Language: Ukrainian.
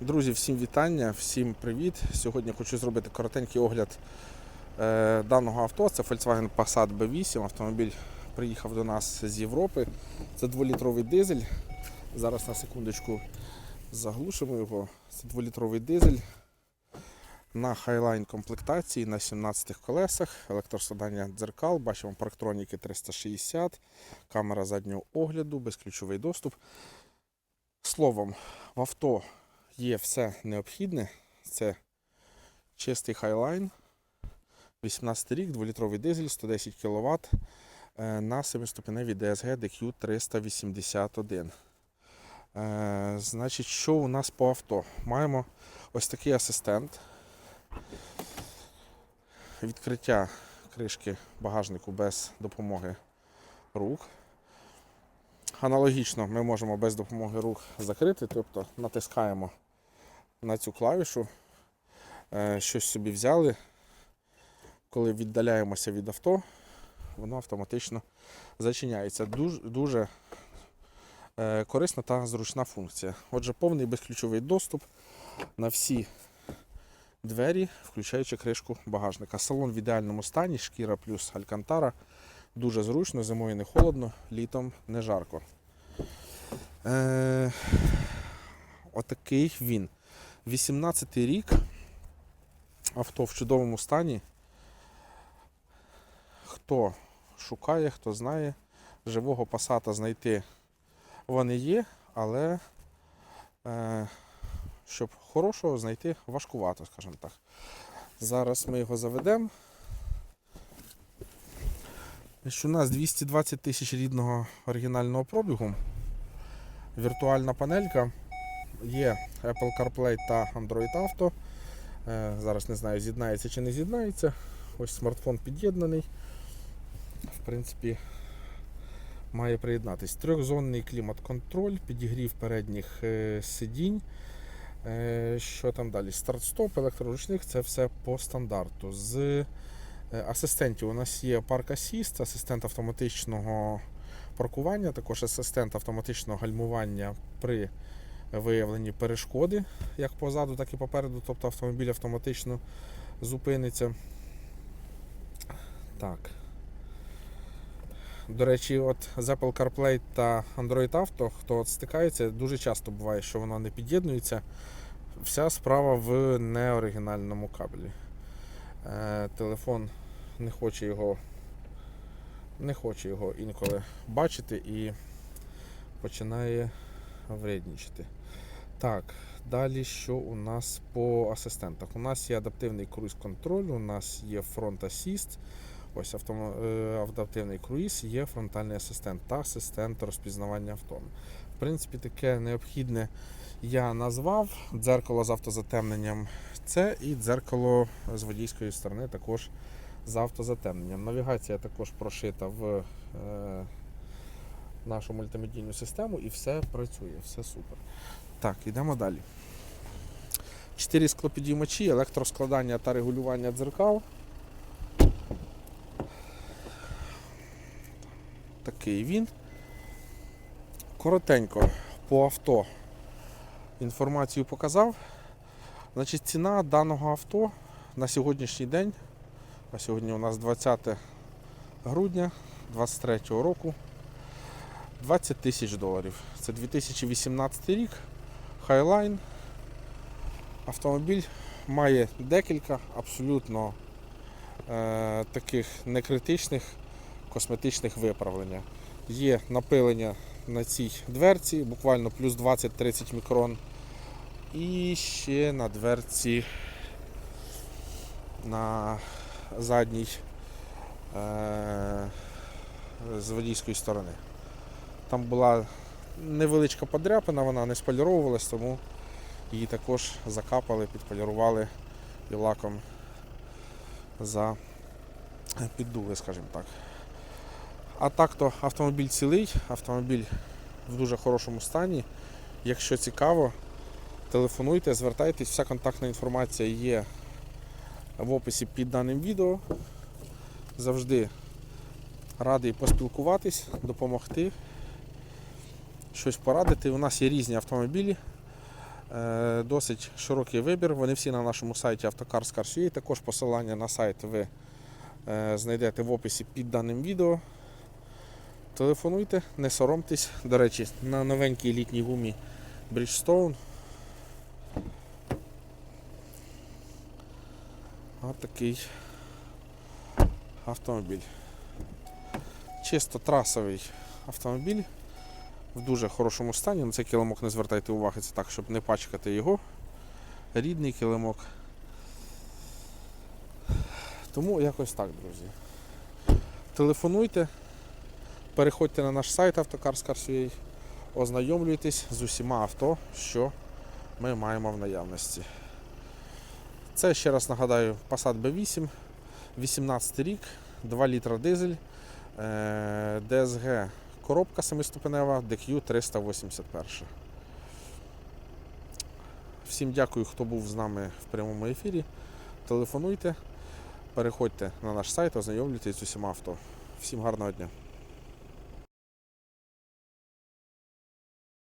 Друзі, всім вітання, всім привіт. Сьогодні хочу зробити коротенький огляд е, даного авто. Це Volkswagen Passat B8. Автомобіль приїхав до нас з Європи. Це 2-літровий дизель. Зараз на секундочку заглушимо його. Це 2-літровий дизель на Highline комплектації на 17 колесах, електроскладання дзеркал, бачимо парктроніки 360, камера заднього огляду, безключовий доступ. Словом, в авто є все необхідне. Це чистий Highline, 18 рік, 2-літровий дизель, 110 кВт на 7-ступеневій DSG DQ 381. Е, Значить, що у нас по авто? Маємо ось такий асистент. Відкриття кришки багажнику без допомоги рук. Аналогічно ми можемо без допомоги рук закрити, тобто натискаємо на цю клавішу, е, щось собі взяли. Коли віддаляємося від авто, воно автоматично зачиняється. Дуже, дуже корисна та зручна функція. Отже, повний безключовий доступ на всі двері, включаючи кришку багажника. Салон в ідеальному стані, шкіра плюс алькантара. Дуже зручно, зимою не холодно, літом не жарко. Е, отакий він. 18 рік. Авто в чудовому стані. Хто шукає, хто знає, живого пасата знайти вони є, але е, щоб хорошого знайти важкувато, скажімо так. Зараз ми його заведемо. У нас 220 тисяч рідного оригінального пробігу. Віртуальна панелька. Є Apple CarPlay та Android Auto. Е, Зараз не знаю, з'єднається чи не з'єднається. Ось смартфон під'єднаний. В принципі, має приєднатись. Трьохзонний клімат-контроль, підігрів передніх е, сидінь. Е, Що там далі? Старт-стоп, електроручник це все по стандарту. З асистентів у нас є Park Assist, асистент автоматичного паркування, також асистент автоматичного гальмування при виявленні перешкоди, як позаду, так і попереду. Тобто автомобіль автоматично зупиниться. Так. До речі, от Apple CarPlay та Android Auto, хто от стикається, дуже часто буває, що воно не під'єднується. Вся справа в неоригінальному кабелі. Е, телефон не хоче його не хоче його інколи бачити і починає вреднічити. Так, далі що у нас по асистентах? У нас є адаптивний круїз-контроль, у нас є фронт асіст. Ось автомо... е, адаптивний круїз, є фронтальний асистент та асистент розпізнавання авто. В принципі, таке необхідне я назвав. Дзеркало з автозатемненням це і дзеркало з водійської сторони також з автозатемненням. Навігація також прошита в е, нашу мультимедійну систему і все працює, все супер. Так, йдемо далі. Чотири склопідіймачі, електроскладання та регулювання дзеркал. Такий він. Коротенько по авто інформацію показав. Значить, ціна даного авто на сьогоднішній день, а сьогодні у нас 20 грудня 2023 року, 20 тисяч доларів. Це 2018 рік. Highline. Автомобіль має декілька абсолютно е, таких некритичних косметичних виправлення. Є напилення на цій дверці, буквально плюс 20-30 мікрон. І ще на дверці на задній е- з водійської сторони. Там була невеличка подряпина, вона не споліровувалась, тому її також закапали, підполірували і лаком за піддули, скажімо так. А так то автомобіль цілий, автомобіль в дуже хорошому стані. Якщо цікаво, телефонуйте, звертайтесь, вся контактна інформація є в описі під даним відео. Завжди радий поспілкуватись, допомогти, щось порадити. У нас є різні автомобілі. Е, Досить широкий вибір. Вони всі на нашому сайті Автокарс.ua. Також посилання на сайт ви е, знайдете в описі під даним відео. Телефонуйте, не соромтесь. До речі, на новенькій літній гумі Bridgestone. Ось такий автомобіль. Чисто трасовий автомобіль в дуже хорошому стані. На цей килимок не звертайте уваги, це так, щоб не пачкати його. Рідний килимок. Тому якось так, друзі. Телефонуйте, переходьте на наш сайт Автокарс.ua, ознайомлюйтесь з усіма авто, що ми маємо в наявності. Це ще раз нагадаю Passat B8, 18 рік, 2 літра дизель, е, DSG коробка 7-ступенева, DQ 381. Всім дякую, хто був з нами в прямому ефірі. Телефонуйте, переходьте на наш сайт, ознайомлюйтесь з усіма авто. Всім гарного дня!